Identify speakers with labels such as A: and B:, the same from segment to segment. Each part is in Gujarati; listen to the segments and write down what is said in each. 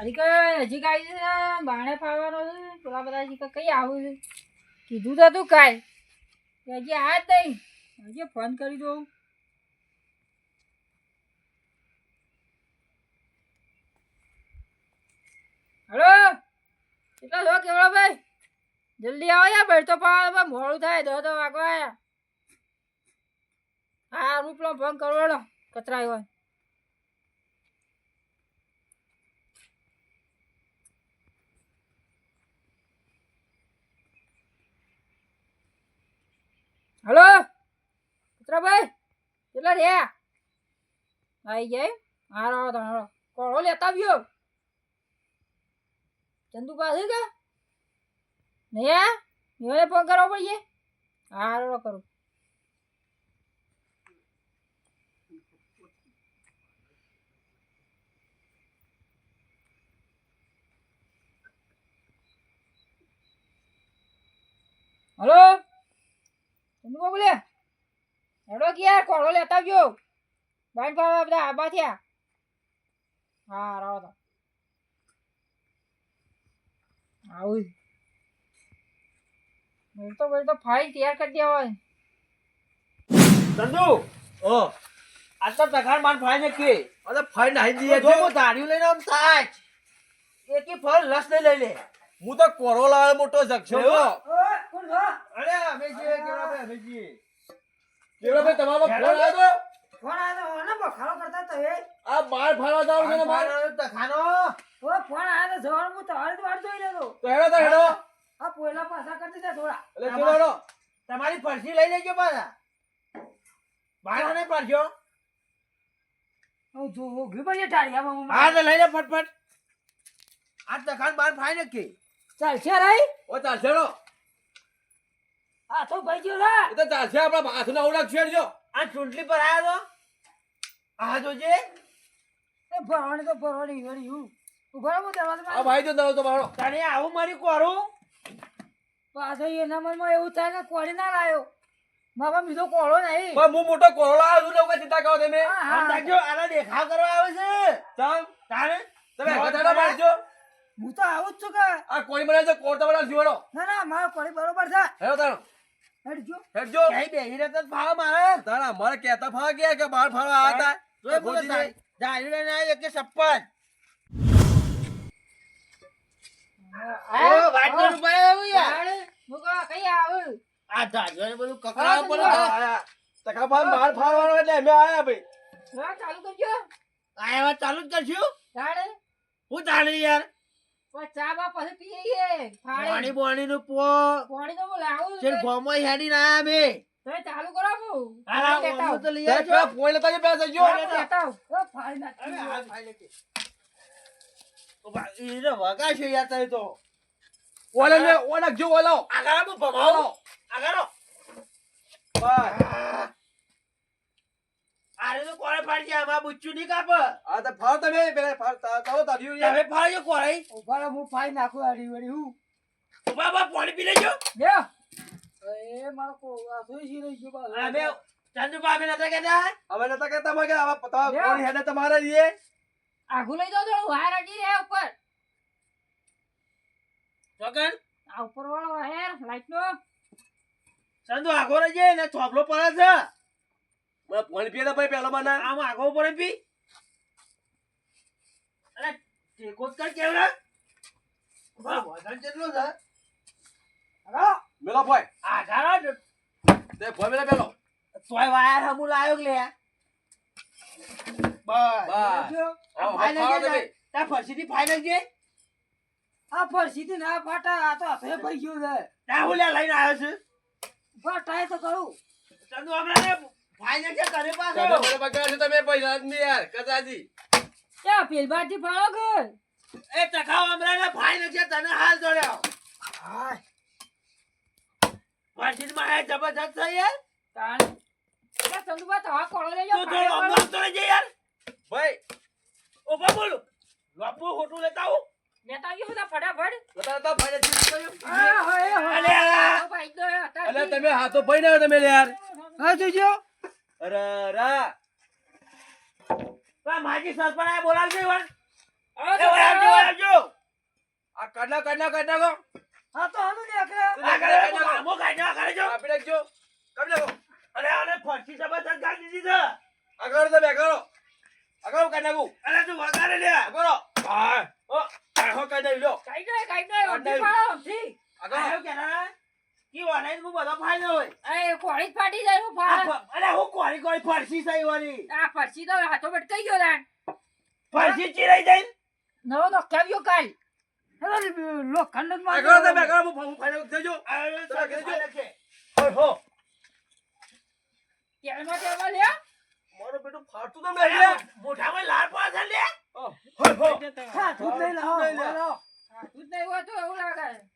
A: હજી કઈ, હજી કાંઈ છે? બાણે ફાવવાનો છે? પેલા બધા હજી કઈ આવું છે. કીધું તો તું કાંઈ. હજી આ જ નહીં. હજી ફોન કરી દઉં. હલો? કેટલા છો કેવડો ભાઈ? જલ્દી આવો યાર બેઠ તો પાવા મોડું થાય દો તો વાગવા હા, રૂપલો ફોન કરવાનો કચરા હોય હલો કચરાભાઈ કેટલા રહ્યા આવી જાય. હારો હારો કોળો લેતા આવ્યો. ચંદુ પાસે કે નહીં આ ફોન કરવો પડીએ હારો કરું. હલો? ચંદુ બોલે હેડો કે યાર કોળો લેતા આવજો. ભાઈ પાવા બધા આબા થયા. હા રહો તો. આવું બોલતો બોલતો ફાઇલ તૈયાર કરી દેવા હોય.
B: ચંદુ!
C: ઓ.
B: આ તો તખાર માન ફાઇલ ને કે
C: અરે ફાઈન હાઈ દીએ
B: જો હું ધાર્યું લઈને આમ થાય એકી ફળ લસ નહીં લઈ લે.
C: હું તો કોરો લાવે મોટો જક્ષો? અરે અમે જે કેવા અમે જે કેવડા ભાઈ તમારો ફોન આવ્યો તો?
A: ફોન આવ્યો ને બખાડો કરતા તો એ.
C: આ બાર ફાળવા જાવ છે ને બાર
B: તખાનો
A: ઓ ફોન આવ્યો તો જવાનું હું તમારી જ વાટ જોઈ લેતો
C: તો. હેડો તો હેડો.
A: આ પોયલા પાછા કરી દે થોડા.
C: એટલે ચલો હેડો.
B: તમારી પરસી લઈ લેજો પાછા. બાર નહીં પડજો
A: હું જો ઊભી પડી ટાળિયામાં હું
B: હા તો લઈ લે ફટફટ. આ તખાન બાર ફાઈ ને ચાલ
A: ચાલશે રાઈ?
C: ઓ ચાલશે
A: તો ભાઈ ગયો ના
C: એ તો ચાલશે આપણા હાથના ઓળખ છેડજો
B: આ ચૂંટણી પર આવ્યો તો? આ જોજે.
A: એ ભરવાની તો ભરવાની વળી હું. ઊભા રહો,
C: આ ભાઈ તો દરો તો મારો.
B: તને આવું મારી કોરું?
A: પાછો એના મનમાં એવું થાય કે કોળી ના લાયો. મારા બીજો કોળો નહીં.
C: પણ હું મોટો કોળો લાવ્યો છું ને એવું ચિંતા કરો તમે.
A: હા.
B: દેખાવ કરવા આવે છે.
C: ચાલ.
B: તારે
C: તમે હથેળા મારજો
A: હું તો આવું જ છું કે.
C: આ કોઈ મને જો કોર તમારા જીવડો
A: ના ના મારો કોળી બરોબર છે.
C: હેડો તારો.
A: હેડજો.
C: હેડજો.
B: ક્યાંય બેહી રહેતો જ મારે.
C: તારા મારે કહેતા ફાવા ગયા કે બાર ફાળવા આવ્યા હતા
B: જોઈ બોલો સપ્પન
A: આ-
B: આવ્યું યાર?
A: કઈ આવું?
B: બધું
C: તકા ભાઈ એટલે અમે આયા ભાઈ.
A: હા, ચાલુ કરજો.
B: આ એવા ચાલુ જ કરશું?
A: તાણે
B: હું ચાલે યાર.
A: ચા બા પછી પીએ
B: પાણી
A: ફાળે
B: બોણી નું પો
A: પાણી તો હું લાવું
B: છે ગોમો હેડી ના અમે
A: તમે ચાલુ કરો હું.
B: હાલા
A: લેતા
B: તો લઈ આવજો.
C: પેલા લેતા જે. પેલા જજો
A: લેતા ઓ, ફાળી નાખી
B: અરે
A: દીધું.
B: ફાઈ લે કે. ઊભા, ઈ તો વગાડશે યાર તારે તો.
C: ઓલે જો ઓલો.
B: આગળ ભમાવો.
C: બસ.
B: આરે તો કોણે પાડી આમાં બુચ્ચું નહીં કાપ?
C: આ તો ફાળ તમે પેલા ફાળ તા-
B: તમે ફાડજો કોણે?
A: ઊભા હું ફાળી નાખું હારી વળી હું.
B: ઊભા બા પાણી પી લેજો.
A: લ્યો. એ મારો કોળો રહી ગયો.
B: અમે ચંદુબા અમે નતા કહેતા?
C: હવે નતા કહેતા પતાવ પતા હેડે તમારે રીએ
A: લઈ જાઓ થોડું વાયર અડી રહ્યા ઉપર.
B: ચોકન?
A: આ ઉપર વાળો વાયર લાઈટ નો.
B: ચંદુ આગો જાય ને થોપલો પડે છે.
C: મને પોઈન્ટ પીએ તો ભાઈ પેલો મને.
B: આમ આગો પડે પી. અરે ટેકો જ કર કેવડા. વજન કેટલું છે?
A: હલો?
C: મેલો ભાઈ.
B: આધાર
C: તે ભાઈ મેલા પેલો
B: તોય વાયર હમુ લાયો કે લે બસ.
C: બસ.
B: ફાઇનલ
C: તમે.
B: તાર ફરસીથી ફાઈ નાખજે
A: આ ફરસીથી ના ફાટા આ તો હાથે ભાઈ ગયું છે.
B: તાર હું લઈને આવ્યો છું.
A: ફાટાય તો કરું.
B: ચંદુ હમણાં ને ફાઈ તને પાછો.
C: મને પકડ્યા છો તમે પૈસા જ નહીં યાર કદાજી
A: ક્યાં પેલબાજી ફાળો કર
B: એ ટકાવ હમણાં ને ફાઈ તને હાલ જોડ્યો.
A: હાય.
B: ફરસીમાં આ જબરજસ્ત છે યાર.
A: તાણ. તો આ કોળો લઈ જાઓ
B: થોડો તો યાર.
C: ભાઈ.
B: ઓપા બોલો. લોપુ ખોટું લેતા આવું.
A: લેતા આવ્યો બધા ફટાફટ.
C: બતા બતા ભાઈ ને
A: હા હોય હોય
B: આ.
A: આ ભાઈ તો
C: તમે હાથો ભાઈ ના તમે યાર.
A: હા જોજો.
C: અરે રા
B: તો આ માજી સરપંચ બોલાવજો વળાવજો, વળાવજો.
C: કાઢ નાખો, કાઢ નાખો, કાઢ નાખો.
D: હા તો આનું નીકળે
B: આ કરે, આ કરે, કાઢી આ કરે જો.
C: નાખજો. કાપી નાખો.
B: અરે આને ફરસી જબરદસ્ત ગાળી દીધી છે.
C: આગળ તમે, આગળ. આગળ કાઢ નાખું.
B: અરે તું વગાડે લે.
C: આગળ. હા. હો, કાઢ નાખી લો.
A: કાઈ દે કાઈ દે
C: કાઢ.
A: પાડો ઓછી.
C: આગળ.
B: કે ના? કી વનાઈ બધો ફાયદો હોય.
A: એ કોળી ફાટી જાય હું
B: આ અરે હું કોરી કોરી ફરસી થઈ વાળી.
A: આ ફરસી તો હાથો ભટકાઈ ગયો તાન
B: ફરસી ચીરાઈ જાય ને.
A: નવો નોખાવ્યો કાલ
D: લોખંડ જ
C: તમે. હું- કરી
B: ફાયદો
A: લે
C: મારું બેટું ફાટતું તો નહીં
B: મોઢામાં લાળ પડે લે.
C: હો, હો, હો.
D: હા તું જ લઈ લે, હા,
C: લઈ લે.
D: બોલો.
A: હાથું નહીં હોતું એવું લાગે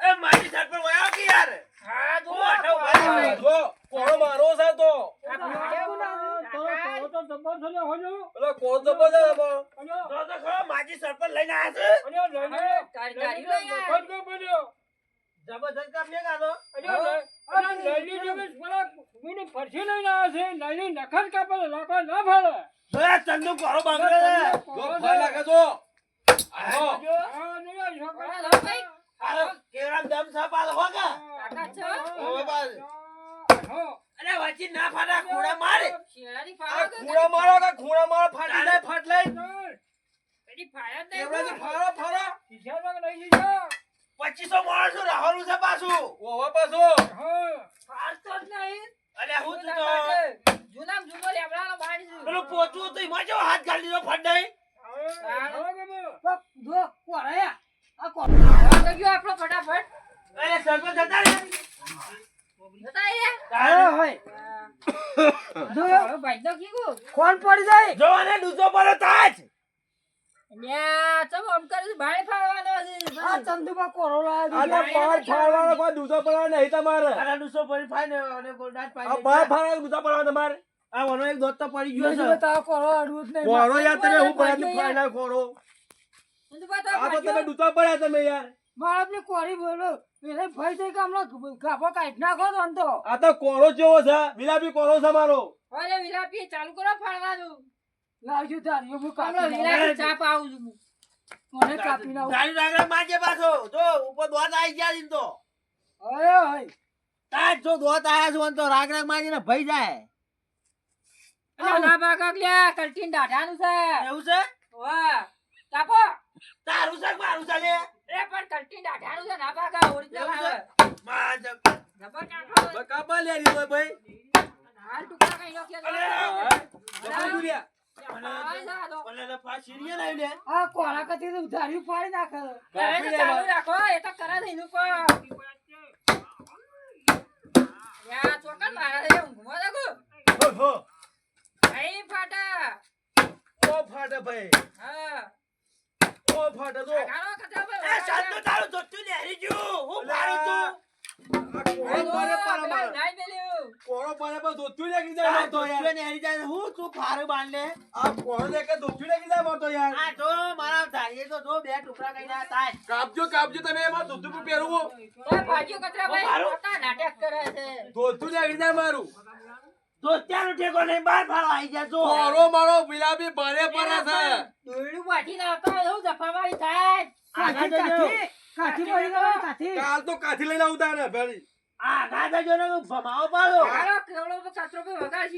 B: એ મારી છત પર વયો કે યાર.
A: હા જો
B: હું ભાઈ
A: આ
C: જો, કોણો મારો છે તો. પેલો કોણ તો બધો છે.
B: જો તો ખરો માજી છત પર લઈને આયા છે.
A: કાઢી લઈ આય.
B: જબરદસ્ત કામ નહીં કાઢો. જો આ ચંદુ કોરો બાંધો છે.
C: જો, ફાઇલ નાખે જો. હો.
A: હા, લો ભાઈ.
B: અરે દમ છે? પાલ અરે ના ફાટા મારે.
C: ખૂણા મારો કે ખૂણા મારો ફાટી જાય ફાટ લઈ.
A: જ
B: પચીસો માણસો રાહુલ છે પાછું.
C: ઓવા પાછું.
A: ફાડતો જ નહીં.
B: અરે હું તું તો.
A: જૂનામાં જૂનો લેબડાનો છે.
B: પેલું પોચું હતું એમાં જેવો હાથ ગાળી દીધો ફંડાઈ
D: જો, કોરાયા. આ કો-
A: હવે તો ગયો આપણો ફટાફટ.
B: અરે સરપંચ હતા ને
A: જતા રહે.
D: હા, હોય. જો,
A: હવે ભાઈ તો કીધું.
D: કોણ પડી જાય
B: જો અને ડૂચો પડો તાજ
A: લ્યા, ચમ આમ કરે છે? બાળી ફાડવાનો છે.
D: આ ચંદુમાં કોરો લાવ્યો
C: આ તો પાર ફાડવાનો કોઈ દૂધો પડવા નહીં તમારે
B: અને ડૂચો પડી ફાઈ ને અને ગોલડાટ
C: આ
B: પાઈ
C: પાર ફાડવાનો દૂધો પડવા તમારે
B: આ એક દોત તો પડી ગયો છે.
D: બતાવો, કોરો અડવું જ નહીં.
C: કોરો યાર તમે હું પડ્યા
A: યાર.
C: ફાઇનલ કોરો? આ તો તમે ડૂતા પડ્યા તમે યાર.
D: બાળકને કોરી બોલો. એટલે ભાઈ થઈ કે હમણાં. કાઢી નાખો તો આમ તો
C: આ તો કોરો જેવો છે. વિલાપી કોરો છે મારો.
A: વિલાપી ચાલુ કરો ફાડવાનું.
D: લાવજો ધારીઓ હું કાપી.
A: વિલાપી ચાપ આવું છું.
D: મને કાપી
B: ડાગરા માજે પાછો. જો ઉપર દોત આવી ગયા છે તો.
D: અરે હોય.
B: તાજ જો દોત આયા છો તો. રાગ રાગ ભઈ જાય.
A: અલા, ના ભાગક લ્યા, કલટીન દાઢાનું છે.
B: એવું છે
A: વાહ. કાપો.
B: તારું છે કે મારું છે લે
A: એ પણ કલટીન દાઢાનું છે, ના
B: એવું છે?
A: આવે.
B: માં જ-
A: જબર કાપો.
C: કાપા લે રીતો ભાઈ
A: હાલ ટુકડા કઈ.
B: અરે, ને ને લે
D: આ કોરા કતી તો ધાર્યું ફાડી નાખે
A: ચાલુ રાખો, એ તો કરે છે એનું પણ. યા, ચોકન મારા છે, ઊંઘમાં
C: હો, હો.
A: અહીં ફાટા.
C: ઓ ફાટે ભાઈ.
A: હા.
C: ઓ ફાટે તો
A: ગાળો ખતરા પર
B: એ શાંત તારું જોતું ગયું. હું મારું તું
C: કોરો. કોરો ધોતું લાગી જાય તો યાર.
B: જોતું જાય હું તું ફારું બાંધ?
C: આ કોરો દેખે ધોતું લાગી જાય મારે યાર.
B: આ તો મારા ધારીએ તો જો બે ટુકડા કઈ ના તાજ
C: કાપજો કાપજો તમે એમાં ધોતું પર પહેરવું.
A: ભાજીઓ કચરા ભાઈ નાટક કરે છે.
C: ધોતું લાગી જાય મારું.
B: દોસ્ત્યાનો ઠેકો નહીં બાર ફાળો આવી જાય જો.
C: કોરો મારો ગુલાબી ભારે પડે છે.
A: વાટીને આવતો હોય એવું થાય.
D: કાઠી કાઠી કાઠી કાઠી
C: કાલ તો કાથી લઈને આવતા ને ભેળી.
B: આ ગાધા જો ને ભમાવો પાડો.
A: મારો કેવડો પર કચરો પર
B: ને?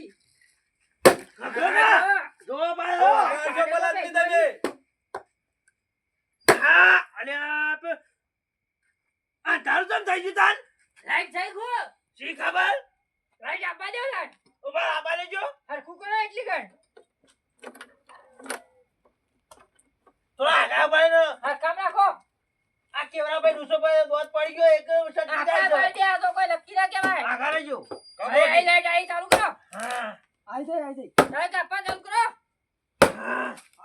B: જો પાડો.
C: જો તમે
B: હા અને આપ આ તારું તમ થઈ ગયું તાન?
A: લાઈટ થઈ ગયું.
B: શી ખબર?
A: લાઈટ આપવા દો લાઈટ.
B: ઊભા આબા લેજો
A: હરખું કરો એટલી ઘણ.
B: થોડા આગા ભાઈ ને
A: હરખામ રાખો.
B: આ કેવડા ભાઈ ડૂસો ભાઈ દોત પડી ગયો એક સટી જાય
A: બાર દે, આ તો કોઈ નક્કી ના કહેવાય.
B: આગા લેજો
A: અહીં લાઈટ અહીં ચાલુ કરો.
B: હા
D: આઈ જાય આઈ જાય
A: લાઈટ આપવા ચાલુ કરો.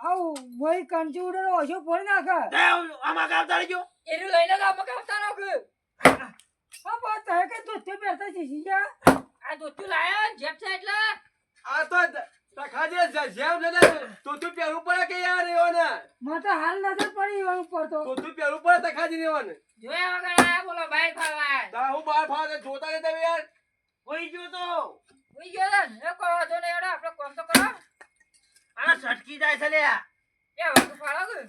D: આવ વહી કંચી ઉડે ઓછો ફોડી નાખે
B: તે આમાં કામ તાળી
A: એનું લઈને તો આમાં કાપતા રાખો.
D: આ બાત કે તું તે બેઠા છે સીજા
A: આ દોસ્તું લાયા જેબ છે એટલે.
C: આ તો તખાજે જેમ પડે કે યાર એવાને
D: મને હાલ નજર પડી
C: તો પડે તખાજી
A: જોયા વગર આયા બોલો બાઈક ફરવા.
C: તા હું બાર ફાવે જોતા ને તમે યાર
B: કોઈ ગયો તો
A: ઉઈ ગયો છે ને? એ કોઈ નહીં, હેડો, આપણે કોમ તો કરો.
B: આના સટકી જાય છે લે
A: એ વસ્તુ ફાળો કે?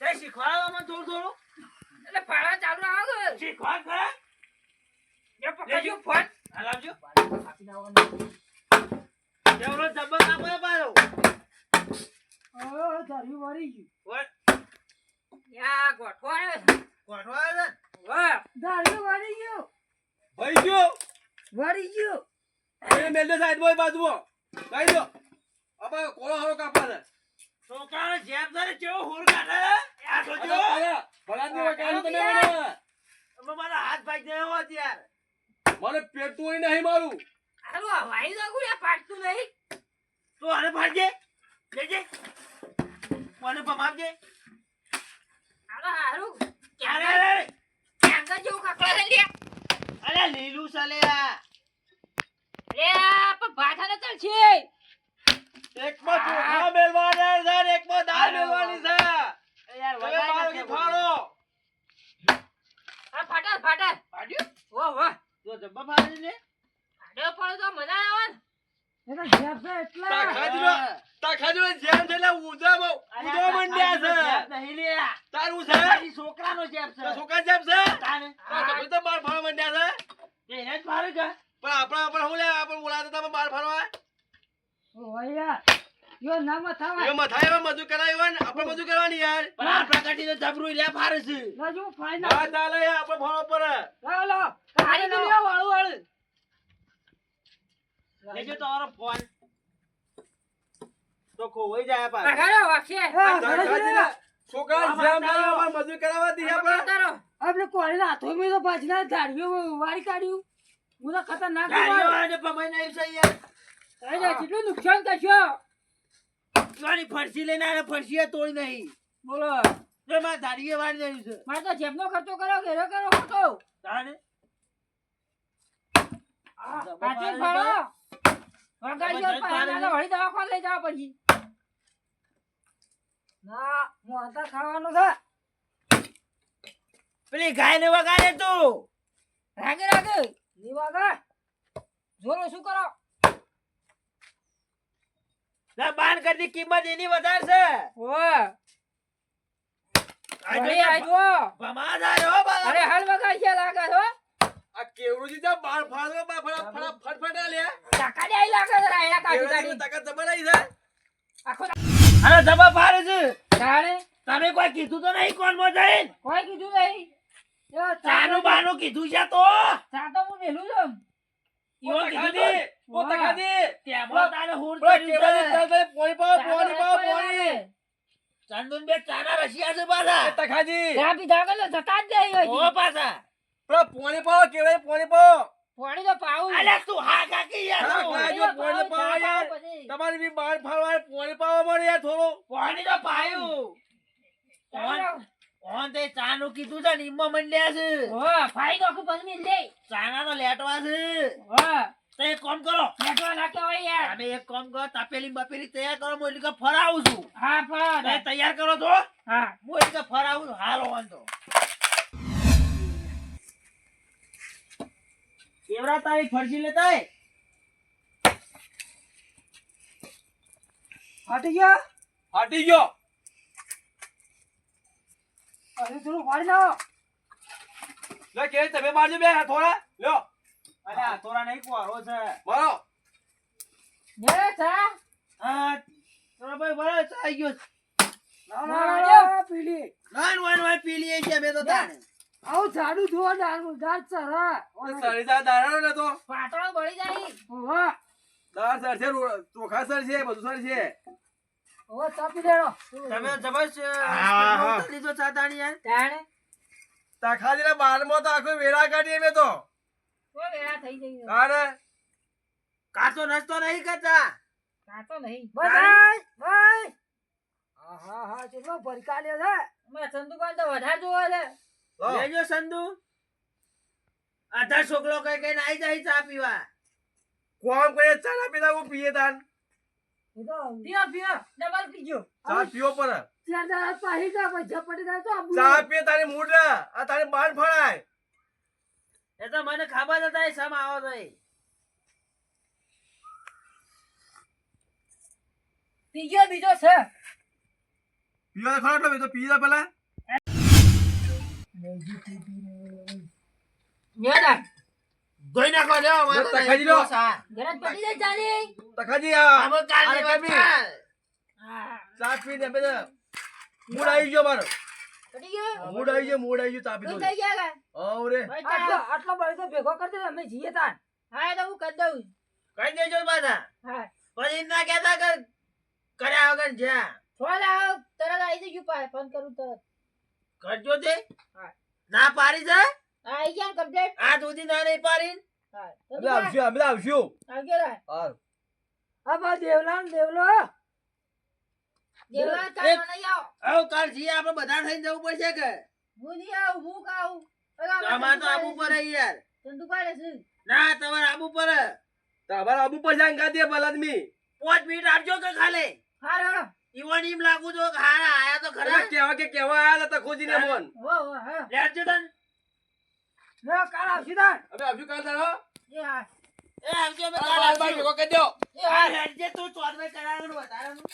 B: તે શીખવાડો મને થોડું થોડું
A: એટલે ફાળા ચાલુ આવે
B: શીખવાડ ખરા
A: એ પકડજો. ફોન.
B: હાલ આવજો
A: આપી દાવો
B: કેવડો જબ્બર કાપો પાછો
D: હવે ધાર્યું વળી ગયું.
B: ઓય,
A: યા ગોઠવો આવ્યો વાહ
D: ધાર્યું વળી ગયું.
C: ભાઈ ગયું.
D: વળી ગયું.
C: એ મેલ્યો સાઈડ બોય બાજુમાં. લઈ લો આપણે કોળો હારો કાપવા છે.
B: છોકરાનો જેબ ધરે કેવો હુર કાઢે આ જોજો
C: ભલાની વગાડી તમે મને.
B: મારા હાથ ભાઈ ગયો યાર
C: મને પેટું હોય નહીં મારું.
A: આ હવાઈ નાખું યાર પાટતું નહીં.
B: તો આને ફાડજે લેજે. મને પમાવજે
A: હાલો હાલો.
B: ક્યારે
A: ક્યાં
B: અરે, અરે
A: ક્યાં જેવું કાકડા છે લ્યા
B: અરે લીલું ચાલે આ.
A: અરે આ પણ ભાઠા ન ચાલશે
C: એકમાં ચોખા મેલવાના છે ને એકમાં દાળ મેલવાની છે.
B: એ યાર
C: મારો ફાળો.
A: આ ફાટા ફાટા
B: ફાડ્યું?
A: વાહ વાહ.
B: જો જબ્બા ફાડી ને
A: ફાટ્યો પડે તો મજા આવે ને.
D: એટલે જેબ છે એટલા
C: એટલે ઉજામાં મંડ્યા છે.
B: નહીં લે.
C: તારું છે?
B: તારી છોકરાનો જેબ છે.
C: છોકરા જેમ છે?
B: તાને.
C: તો બાર ફાળવા મંડ્યા છે?
B: એને જ ફાડે કે
C: પણ આપણે આપણે શું લે? આપણે બોલાતા તમે બાર ફાળવા
D: ઓય યાર. યો ના મથાવા
C: એ મથાઈ એવા મજૂર ને? આપણે મજૂર કરવાની યાર.
B: પણ આપણા તો જબરું લે ફાડે છે.
D: રાજુ ફાઈ
C: હા ચાલે આપણે ફાળવા પડે
D: લાવ લાવ
A: કાઢી તો લ્યો વાળું વાળું.
B: લેજો તમારો ફોન તો ખોવાઈ જાય પાછો.
A: પગાડો વાક્ષે
C: છોકરા જેમ છે આપણે મજૂર કરાવવા દઈએ આપણે
D: આપણે કોળી હાથો મેં તો પાછલા ધાર્યું વાળી કાઢ્યું. હું તો ખતરનાક
B: ગાડીઓ વાળાને પમાઈ છે યાર.
A: કેટલું નુકસાન કરશો
B: જોવાની ફરસી લઈને આને ફરસીએ તોડી નહીં.
A: બોલો.
B: તો માં ધારીએ વાળી નાખ્યું છે.
A: મારે તો જેબનો ખર્ચો કરો ઘેરો કરો ખોટો
B: તાને?
A: પાછી ફાળો. વગાડી
B: હવે જઈ
A: પાડે વળી દવાખાને લઈ જાવ પછી.
D: ના હું આતા ખાવાનું છે.
B: પેલી ગાયને વગાડે તું.
A: રાગે રાગે.
D: દીવાગર
A: જોરો શું કરો?
B: ના બાન કરતી કિંમત એની વધારે છે.
A: ઓ. અરે આજો
B: બમાદાર હો બાલા.
A: અરે હાલ વગાડ છે લાગે છો
C: આ કેવડુજી જ્યાં બાર ફાળવે બાર ફળા ફળા ફટફટા લે
A: ટકા દે આઈ લાગે છે રાયડા કાઢી કાઢી
C: તાકાત જબરાઈ છે?
A: આખો
B: અરે જબા ફાડે છે.
A: તાણે?
B: તમે કોઈ કીધું તો નહીં કોણમાં
A: કોઈ કીધું નહીં.
B: ચાનું બાનું કીધું છે તો.
A: ચા તો હું વેલું છું.
B: ચંદુન બે ચાના રશિયા છે પાછા.
C: એ તખાજી
A: ચા પીધા તો જતા જ નહીં
B: ઓ. પાછા.
C: પેલા પોણી પાવ કેવડાની પોણી પાવ?
A: પાણી તો પાવ.
B: અલે તું હા કાકી યાર.
C: હા.
A: પાણી પાવું,
C: યાર. તમારી બી બાર ફાળવા પોણી પાવા મળે યાર થોડો.
B: પોણી તો પાયું. ઓન તે ચાનું કીધું છે ને ઈમો મંડ્યા છે.
A: હો, ફાઈ નાખું પછી લે દે.
B: ચાના નો લેટવા છે.
A: ઓ.
B: તો એક કામ કરો.
A: લેટવા ના હોય યાર.
B: તમે એક કામ કરો તપેલી બપેલી તૈયાર કરો હું એટલે ફરાવું છું.
A: હા, ફર
B: તમે તૈયાર કરો તો
A: હા.
B: હું એટલે કે ફરાવું છું. હાલો વાંધો. કેવરા તારી ફરજી લેતા
D: હટી ગયો?
C: હટી ગયો.
D: અરે થોડું ફાડી લાવો
C: લે કે તમે મારજો બે થોડા લો
B: અલ્યા થોડા નહીં કુવારો છે.
C: મારો.
A: લે, ચા.
B: હા ભાઈ બરાબર ચાઈ ગયો છે.
A: ના,
D: પીલી.
B: નાન વાન વાન પીલી છીએ અમે તો તાણે.
D: આવું ઝાડુ ધોવા દાળ ચરા.
C: સરિતા દારાનો ને તો.
A: પાતળો બળી જાય.
D: વાહ
C: સર છે ચોખા સર છે બધું સર છે.
D: હવે ચાપી દેડો
B: તમે જબરજસ્ત
C: હા, હા.
B: ઉતારી લીધો ચા તાણી? યાર
A: તાણે.
C: તખાજીના બારમાં તો આખો વેરા કાઢીએ મેં તો.
A: વેળા થઈ ગઈ.
C: તારે
B: કાચો નાસ્તો નહીં કરતા.
A: કાંતો નહીં.
D: ભાઈ ભાઈ. હા હા હા ચેટલો લે છે.
A: અમારા ચંદુભાઈ તો વધારે જોવે છે.
B: લેજો સંધુ આધા છોકરો કઈ કઈ નાઈ જાય ચા પીવા.
C: કોમ કરે ચા પીતા હું પીએ તાન
A: પીઓ, પીઓ. ડબલ પીજો.
C: ચા પીવો પર
D: ચાર પાહી જા પછી ઝપટી જાય તો
C: ચા પીએ તારી મૂડ આ તારી બાર ફળાય.
B: એ તો મને ખબર હતા સમ આવો તો
A: પીજો બીજો છે.
C: તો ખરો એટલે તો પી જા પેલા
B: ધોઈ નાખો લ્યો, અમારે તો
C: તખાજી લો.
B: સા.
A: ઘરે જ પડી જાય ચાલી.
C: તખાજી આ
B: વાત
C: કમી.
B: ચાલ.
A: હા
C: ચા પી દે તો મૂડ આવી ગયો મારો.
A: પડી ગયો?
C: મૂડ આવી ગયો મૂડ આવી ગયો
A: તાપી
C: દો
A: થઈ ગયા?
C: હા રે.
D: આટલો આટલો બળી ભેગો કરી દે અમે જીએ તાન.
A: હા એ તો હું કરી દઉં.
B: કઈ દેજો પાછા.
A: હા.
B: પછી ના કહેતા કર કર્યા વગર જ્યાં.
A: ફોન આવ તરત આવી જજો પા ફોન કરું તરત.
B: કરજો તે. ના પારી છે?
A: કમ્પ્લેટ
B: આ સુધી ના નહીં પાડી.
C: અમે આવશું અમે આવશું
A: આવી ગયો લા.
C: હા
D: બા દેવલા ને દેવલો.
A: દેવલા
B: એક-
A: ચા નહીં આવ.
B: કાલ છીએ આપણે બધા થઈને જવું પડશે કે?
A: હું નહીં આવું હું કાવું
B: તમારે તો આબુ પડે યાર.
A: ચંદુ પાડે છે.
B: ના તમારે આબુ પડે
C: તમારા આબુ પર ગાદી
B: પાંચ મિનિટ આપજો કે ખાલી?
A: હા રેડો
B: ઈવન એમ લાગુ છો કે હારા આયા તો ખરા.
C: કેવા કે કેવા આયા હતા ખોજીને મોન.
A: હો હો હા.
B: લેજો તન.
D: ના કાલ આવશે તાર
C: અમે આવજો કાલ તારો.
A: એ હા
B: એ આવજો અમે કાલ
C: આવજો કરી
B: દો
C: એ હા હેડજે તું ચોદ મે કરાવવાનું વધારાનું.